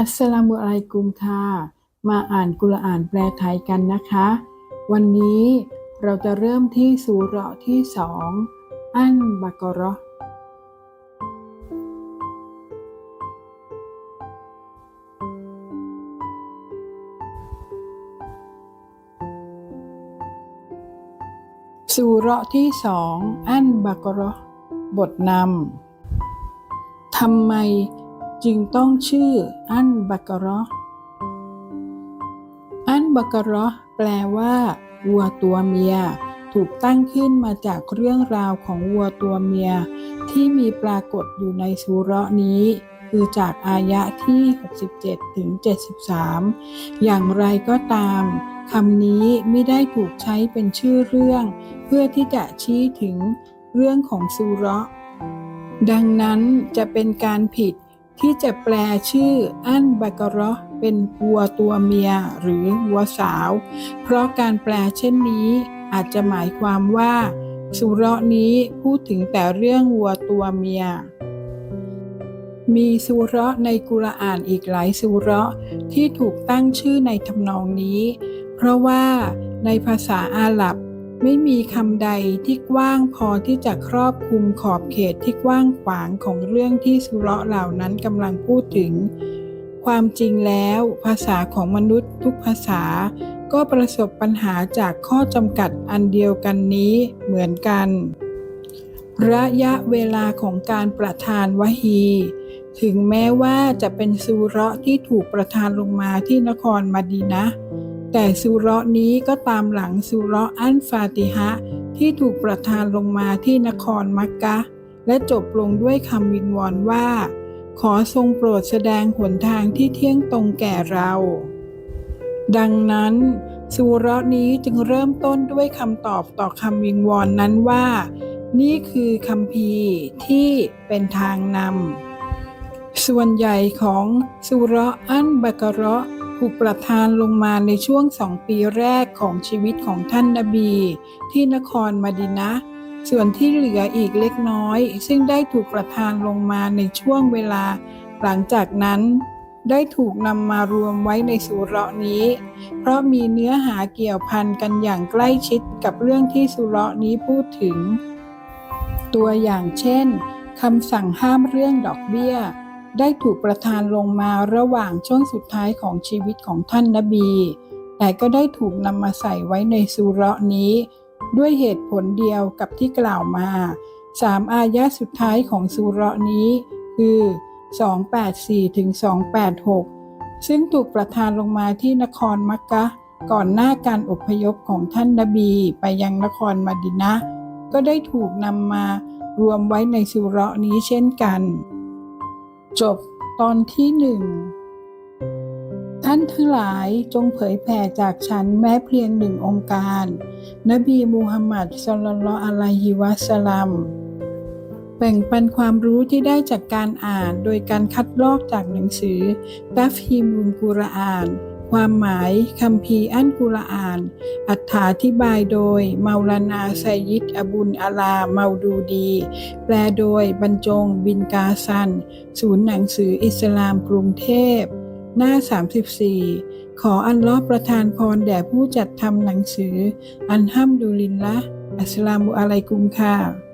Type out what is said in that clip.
อัสสลามุอะลัยกุมค่ะ มาอ่านกุรอานแปลไทยกันนะคะ วันนี้เราจะเริ่มที่สูเราะที่สองอันบักราะห์สูเราะที่สองอันบักเราะห์บทนำทำไม จึงต้องชื่ออันบักราะห์อันบักราะห์แปลว่าวัวตัวเมีย ถูกตั้งขึ้นมาจากเรื่องราวของวัวตัวเมีย ที่มีปรากฏอยู่ในสุเราะนี้ คือจากอายะที่ 67 ถึง 73 อย่างไรก็ตามคำนี้ไม่ได้ถูกใช้เป็นชื่อเรื่อง เพื่อที่จะชี้ถึงเรื่องของสุเราะดังนั้นจะเป็นการผิด ที่จะแปลชื่ออันบักราะห์เป็นวัวตัวเมียหรือวัวสาว เพราะการแปลเช่นนี้อาจจะหมายความว่า สุเราะนี้พูดถึงแต่เรื่องวัวตัวเมีย มีสุเราะในกุรอานอีกหลายสุเราะที่ถูกตั้งชื่อในทำนองนี้ เพราะว่าในภาษาอาหรับ ไม่มีคำใดที่กว้างพอที่จะครอบคลุมขอบเขตที่กว้างขวางของเรื่องที่สุเราะเหล่านั้นกำลังพูดถึง ความจริงแล้ว ภาษาของมนุษย์ทุกภาษา ก็ประสบปัญหาจากข้อจำกัดอันเดียวกันนี้เหมือนกัน ระยะเวลาของการประทานวะฮี ถึงแม้ว่าจะเป็นสุเราะที่ถูกประทานลงมาที่นครมาดีนะห์ แต่สุเราะนี้ก็ตามหลังสุเราะอันฟาติฮะที่ถูกประทานลงมาที่นครมักกะ และจบลงด้วยคำวิงวอนว่า ขอทรงโปรดแสดงหนทางที่เที่ยงตรงแก่เรา ดังนั้นสุเราะนี้จึงเริ่มต้นด้วยคำตอบต่อคำวิงวอนนั้นว่า นี่คือคำพีที่เป็นทางนำส่วนใหญ่ของสุเราะอันบักระ ถูกประทานลงมาในช่วงสองปีแรกของชีวิตของท่านนบี ที่นครมาดินะ ส่วนที่เหลืออีกเล็กน้อย ซึ่งได้ถูกประทานลงมาในช่วงเวลา หลังจากนั้น ได้ถูกนำมารวมไว้ในสุเราะนี้ เพราะมีเนื้อหาเกี่ยวพันกันอย่างใกล้ชิดกับเรื่องที่สุเราะนี้พูดถึง ตัวอย่างเช่นคำสั่งห้ามเรื่องดอกเบี้ย ได้ถูกประทานลงมาระหว่างช่วงสุดท้ายของชีวิตของท่านนบี แต่ก็ได้ถูกนำมาใส่ไว้ในสุเราะนี้ ด้วยเหตุผลเดียวกับที่กล่าวมาสามอายะสุดท้ายของสุเราะนี้ คือ 284ถึง286 ซึ่งถูกประทานลงมาที่นครมักกะก่อนหน้าการอพยพของท่านนบีไปยังนครมาดินะก็ได้ถูกนำมารวมไว้ในสุเราะนี้เช่นกัน จบตอนที่หนึ่งท่านทั้งหลายจงเผยแผ่จากฉันแม้เพียงหนึ่งองค์การ นบีมูฮัมมัดสลลัลอะลัยฮิวะสลลัมแบ่งปันความรู้ที่ได้จากการอ่าน โดยการคัดลอกจากหนังสือตัฟฮีมุลกุรอาน ความหมายคัมภีอันกุรอาน อัถาธิบายโดยเมาลานาไซยิดอบุลอาลาเมาดูดี แปลโดยบรรจงบินกาซัน ศูนย์หนังสืออิสลามกรุงเทพ หน้า 34 ขออันลอฮ์ประทานพรแด่ผู้จัดทำหนังสือ อันฮัมดุลิลละอัสสลามุอะลัยกุมค่ะ